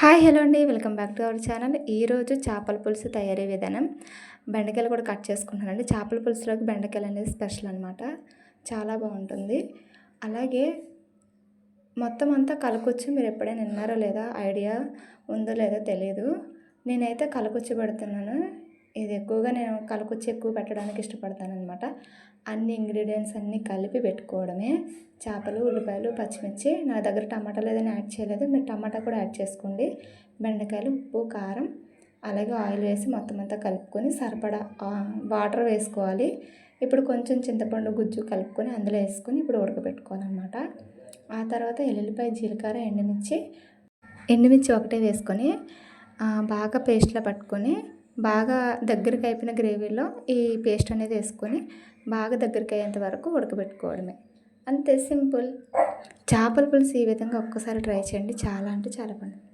Hi hello అండి. Welcome back to our channel. ఈరోజు చేపల పులుసు తయారీ విధానం. బెండకాయలు కూడా కట్ చేసుకుంటున్నానండి. చేపల పులుసులోకి బెండకాయలు అనేది స్పెషల్ అనమాట చాలా బాగుంటుంది. అలాగే మొత్తం అంతా కలకొచ్చి మీరు ఎప్పుడైనా విన్నారో లేదా ఐడియా ఉందో లేదో తెలియదు నేనైతే కలకొచ్చి పెడుతున్నాను. ఇది ఎక్కువగా నేను కలకొచ్చి ఎక్కువ పెట్టడానికి ఇష్టపడతాను అనమాట అన్ని ఇంగ్రీడియంట్స్ అన్నీ కలిపి పెట్టుకోవడమే. చేపలు ఉల్లిపాయలు పచ్చిమిర్చి. నా దగ్గర టమాటాలు ఏదైనా యాడ్ చేయలేదు. మీరు టమాటా కూడా యాడ్ చేసుకోండి. బెండకాయలు ఉప్పు కారం అలాగే ఆయిల్ వేసి మొత్తం అంతా కలుపుకొని సరిపడా వాటర్ వేసుకోవాలి. ఇప్పుడు కొంచెం చింతపండు గుజ్జు కలుపుకొని అందులో వేసుకొని ఇప్పుడు ఉడకబెట్టుకోవాలన్నమాట. ఆ తర్వాత ఎల్లుల్లిపాయ జీలకర్ర ఎండుమిర్చి ఎండుమిర్చి ఒకటే వేసుకొని బాగా పేస్ట్లో పట్టుకొని బాగా దగ్గరికి అయిపోయిన గ్రేవీలో ఈ పేస్ట్ అనేది వేసుకొని బాగా దగ్గరికి అయ్యేంత వరకు ఉడకబెట్టుకోవడమే. అంతే సింపుల్. చేపల పులుసు ఈ విధంగా ఒక్కసారి ట్రై చేయండి. చాలా అంటే చాలా బాగుంటుంది.